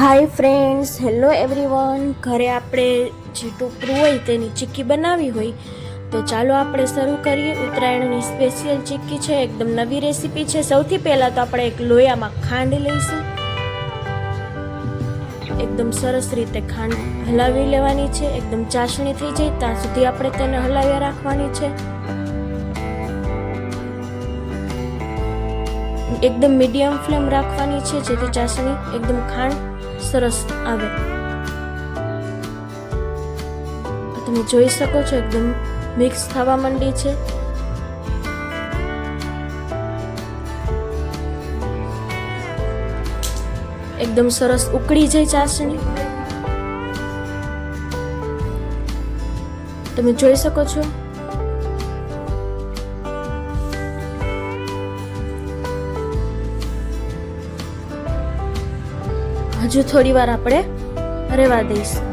Hi friends hello everyone ઘરે આપણે જે ટોપરું હોય તેની ચીક્કી બનાવી હોય. તો ચાલો આપણે શરૂ કરીએ. ઉત્તરાયણની સ્પેશિયલ ચીક્કી છે, એકદમ નવી રેસીપી છે. સૌથી પહેલાં તો આપણે એક લોયામાં ખાંડ લઈશું. એકદમ સરસ રીતે ખાંડ હલાવી લેવાની છે. એકદમ ચાસણી થઈ જાય, ત્યાં સુધી આપણે તેને હલાવ્યા રાખવાની છે. એકદમ મીડિયમ ફ્લેમ રાખવાની છે, જેથી ચાસણી એકદમ ખાંડ સરસ આવે. તમે જોઈ શકો છો, એકદમ મિક્સ થવા માંડી છે. એકદમ સરસ ઉકળી જાય ચાસણી. તમે જોઈ શકો છો હજુ થોડી વાર આપણે રહેવા દઈશું.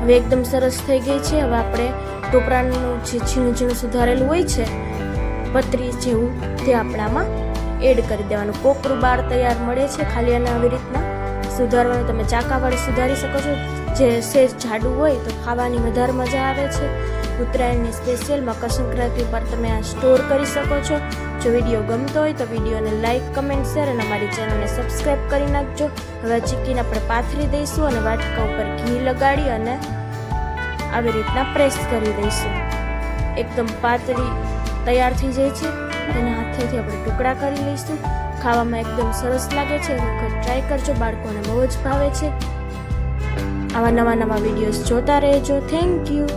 હવે એકદમ સરસ થઈ ગઈ છે. હવે આપણે ટોપરાનું જે ઝીણું ઝીણું સુધારેલું હોય છે, પતરી જેવું તે આપણામાં એડ કરી દેવાનું. કોપરું બાર તૈયાર મળે છે ખાલી અને આવી રીતના સુધારવાનું. તમે ચાકા વડે સુધારી શકો છો. જે સેજ જાડું હોય તો ખાવાની વધારે મજા આવે છે. ઉત્તરાયણની સ્પેશિયલ મકર સંક્રાંતિ પર તમે આ સ્ટોર કરી શકો છો. જો વીડિયો ગમતો હોય તો વિડીયોને લાઇક કમેન્ટ શેર અને અમારી ચેનલને સબસ્ક્રાઈબ કરી નાખજો. હવે ચીકીને આપણે પાથરી દઈશું અને વાટકા ઉપર ઘી લગાડી અને આવી રીતના પ્રેસ કરી દઈશું. એકદમ પાતળી તૈયાર થઈ જાય છે. તેના હાથેથી આપણે ટુકડા કરી લઈશું. ખાવામાં એકદમ સરસ લાગે છે. એક વખત ટ્રાય કરજો. બાળકોને બહુ જ ભાવે છે. આવા નવા નવા વિડીયોઝ જોતા રહેજો. Thank you